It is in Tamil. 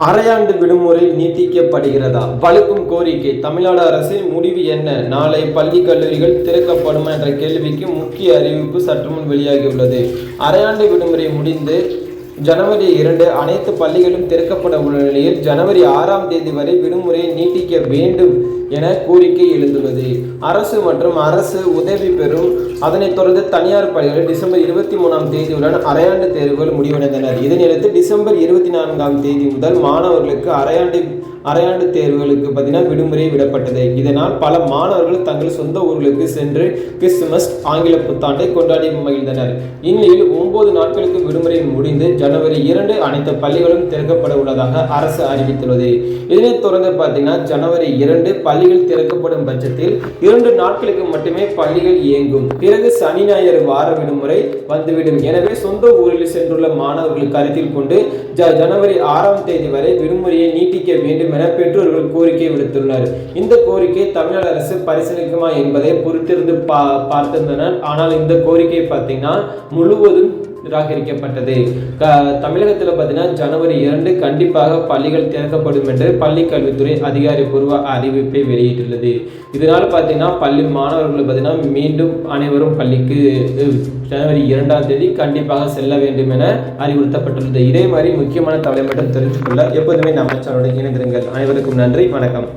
அரையாண்டு விடுமுறை நீட்டிக்கப்படுகிறதா? வலுக்கும் கோரிக்கை தமிழ்நாடு அரசின் முடிவு என்ன? நாளை பள்ளி கல்லூரிகள் திறக்கப்படுமா என்ற கேள்விக்கு முக்கிய அறிவிப்பு சற்றுமுன் வெளியாகியுள்ளது. அரையாண்டு விடுமுறை முடிந்து ஜனவரி இரண்டு அனைத்து பள்ளிகளும் திறக்கப்பட உள்ள நிலையில் ஜனவரி ஆறாம் தேதி வரை விடுமுறையை நீட்டிக்க வேண்டும் என கோரிக்கை எழுந்துள்ளது. அரசு மற்றும் அரசு உதவி பெறும் அதனைத் தொடர்ந்து தனியார் பள்ளிகள் டிசம்பர் இருபத்தி மூணாம் தேதியுடன் அரையாண்டு தேர்வுகள் முடிவடைந்தனர். இதனையடுத்து டிசம்பர் இருபத்தி நான்காம் தேதி முதல் மாணவர்களுக்கு அரையாண்டு அரையாண்டு தேர்வுகளுக்கு பார்த்தீங்கன்னா விடுமுறை விடப்பட்டது. இதனால் பல மாணவர்கள் தங்கள் சொந்த ஊர்களுக்கு சென்று கிறிஸ்துமஸ் ஆங்கில புத்தாண்டை கொண்டாடி மகிழ்ந்தனர். இந்நிலையில் ஒன்பது நாட்களுக்கு விடுமுறை முடிந்து ஜனவரி இரண்டு அனைத்து பள்ளிகளும் திறக்கப்பட உள்ளதாக அரசு அறிவித்துள்ளது. இதனைத் தொடர்ந்து பார்த்தீங்கன்னா ஜனவரி இரண்டு பள்ளிகள் திறக்கப்படும் பட்சத்தில் இரண்டு நாட்களுக்கு மட்டுமே பள்ளிகள் இயங்கும். பிறகு சனி ஞாயிறு வார விடுமுறை வந்துவிடும். எனவே சொந்த ஊரில் சென்றுள்ள மாணவர்கள் கருத்தில் கொண்டு ஜ- ஜனவரி ஆறாம் தேதி வரை விடுமுறையை நீட்டிக்க வேண்டும் என பெற்றோர்கள் கோரிக்கை விடுத்துள்ளனர். இந்த கோரிக்கை தமிழக அரசு பரிசீலிக்குமா என்பதை பொறுத்திருந்து பா பார்த்திருந்தனர். ஆனால் இந்த கோரிக்கை பார்த்தீங்கன்னா முழுவதும் நிராகரிக்கப்பட்டது. தமிழகத்தில் பார்த்தீங்கன்னா ஜனவரி இரண்டு கண்டிப்பாக பள்ளிகள் திறக்கப்படும் என்று பள்ளி கல்வித்துறை அதிகாரப்பூர்வ அறிவிப்பை வெளியிட்டுள்ளது. இதனால் பார்த்தீங்கன்னா பள்ளி மாணவர்கள் பார்த்தீங்கன்னா மீண்டும் அனைவரும் பள்ளிக்கு ஜனவரி இரண்டாம் தேதி கண்டிப்பாக செல்ல வேண்டும் என அறிவுறுத்தப்பட்டுள்ளது. இதே மாதிரி முக்கியமான தகவலை மட்டும் தெரிஞ்சுக்கொள்ள எப்போதுமே நம்ம சேனலுடன் இணைந்திருங்கள். அனைவருக்கும் நன்றி. வணக்கம்.